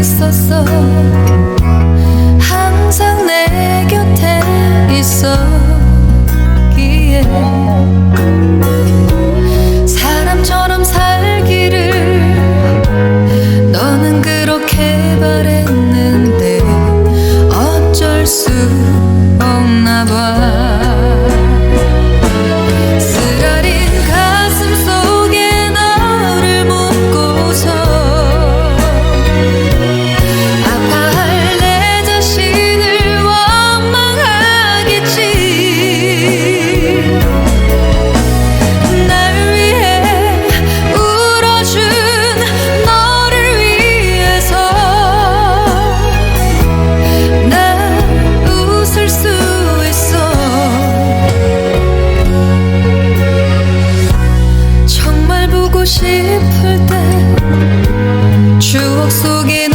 있었어. 항상 내 곁에 있었기에 사람처럼 살기를 너는 그렇게 바랬 추억 속에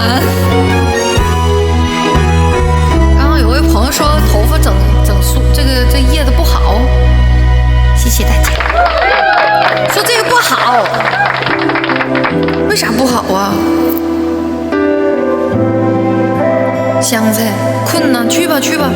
啊刚刚有位朋友说头发整整梳这个这叶子不好。谢谢大家。说这个不好。为啥不好啊？香菜困呢去吧去吧。